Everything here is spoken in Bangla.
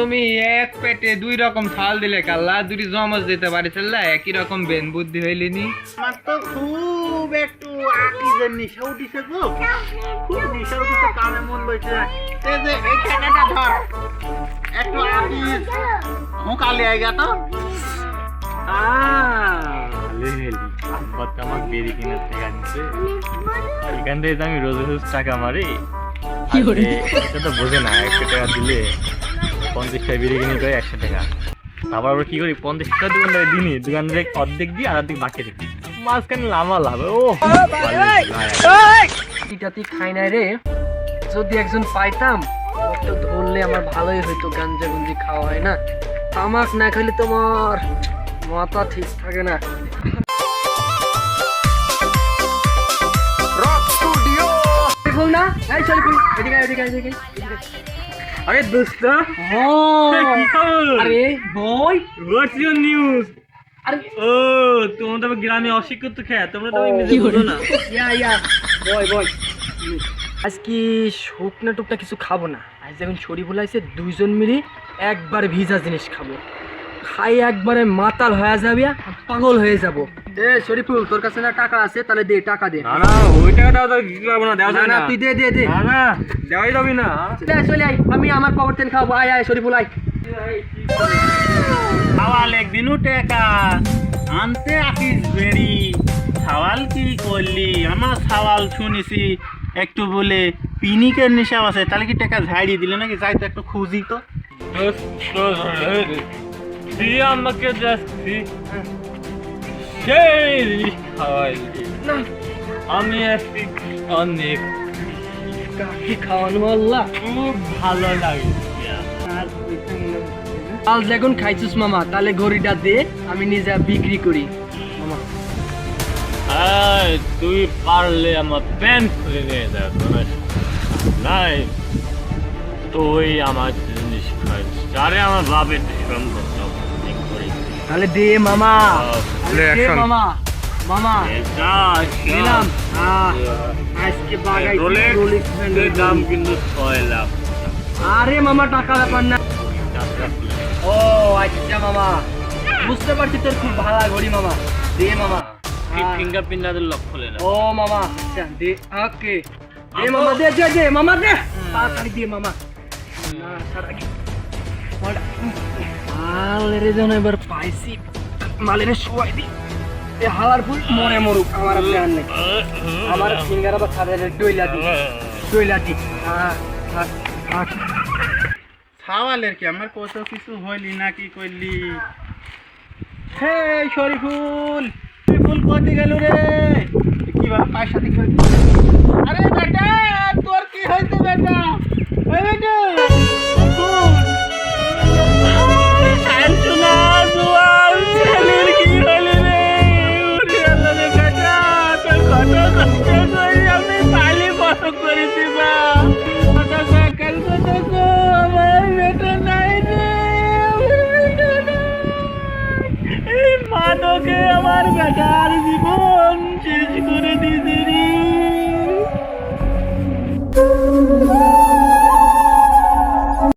তুমি এক পেটে দুই রকম ফাল দিলে কাল্লা দুটি জমজ দিতে পারি চল্লা একই রকম বেন বুদ্ধি হইলিনি আমার তো খুব একটু আকিজের নেশা উঠিছে গো। খুব নেশা উঠিছে কামে মন বইছে এই যে এই টাকাটা ধর। একটু আকিজ মুখালি আইগা তো। এখান থেকে আমি রোজ রোজ টাকা মারি। এটা তো বোঝে না একশো টাকা দিলে পঞ্চাশ টাকা বেরি কিনে করে একশো টাকা। আবার আমরা কি করি? পঞ্চাশ টাকা দোকানদারে দিনি দোকানদারে অর্ধেক দিই আর অর্ধেক বাকি দিই। মাঝখানে লামা লাভ। ও এটাতে খাই নাই রে। যদি একজন পাইতাম একটু ধরলে আমার ভালোই হইতো গাঞ্জা গুঞ্জি খাওয়া হয় না। তামাক না খেলে তোমার মাথা ঠিক থাকে না। না? এই শরীফুল এদিকে এদিকে এদিকে। আরে দোস্ত। ও আরে বই। হোয়াটস ইউর নিউজ আরে। ও তোমরা তো গ্রামে অশিক্ষিত খেয়া তোমরা তো ইংরেজি কি বুঝো না। ইয়া ইয়া। বয় বয়। আজকে শুকনা টুকনা কিছু খাব না? আজ যখন শরীফুল আইছে দুইজন মিলে একবার ভিজা জিনিস খাব। খাই একবারে মাতাল হয়ে যাবে পাগল হয়ে যাব। এ শরীফুল তোর কাছে না টাকা আছে তাহলে দে টাকা দে। না না ওই টাকাটা তো না দেওয়া যাবে না না তুই দে দে দে। না না দেওয়াই যাবে না। চলে চলে আয় আমি আমার পাওয়ার তেল খাব আয় আয় শরীফুল আয়। খাওয়াল একদিনও টাকা আনতে আকিস বেরি সাওয়াল কি করলি? আমার সাওয়াল শুনেছি একটু বলে পিনিকের নেশা আছে তাহলে কি টাকা ঝাড়িয়ে দিলে নাকি? যাই তো একটু খুঁজি তো। আমাকে সেই আমি অনেক কাকি খাওয়ানো আল্লাহ? খুব ভালো লাগে। কাল যখন খাইছিস মামা, তাহলে ঘড়িটা দে, আমি নিজে বিক্রি করি। মামা। তুই পারলে আমার প্যান্ট খুলে নিয়ে নাই, তুই আমার জিনিস খাইস আরে আমার বাপের দিই। তাহলে দে মামা। আহ, দে মামা। মামা নিলাম আজকে বাগাই রোলেক্স এর দাম কিন্তু ছয় লাখ। আরে মামা টাকা ব্যাপার না। ও আচ্ছা মামা। বুঝতে পারছি তোর খুব ভালো ঘড়ি মামা। দে মামা। ফি- আহ, ফিঙ্গারপ্রিন্ট না দিলে লক খুলে না ও মামা আচ্ছা দে ওকে। দে মামা দে দে দে মামা দে। তাড়াতাড়ি দে মামা। না কি মালের যেন এবার পাইছি। মালের শুয়াই দি। এ হালার ফুল মরে মরুক আমার প্ল্যান নেই। আমার ফিঙ্গার আবার সারের ডইলা দি। ডইলা দি। সাওয়ালের কি? আমার কত কিছু হইলি না কি করলি হে শরীফুল শরীফুল কোথায় গেল রে? কি বা পায়ের সাথে হয়েছে? আরে বেটা তোর কি হয়েছে বেটা? মাদকে আমার বেটার জীবন শেষ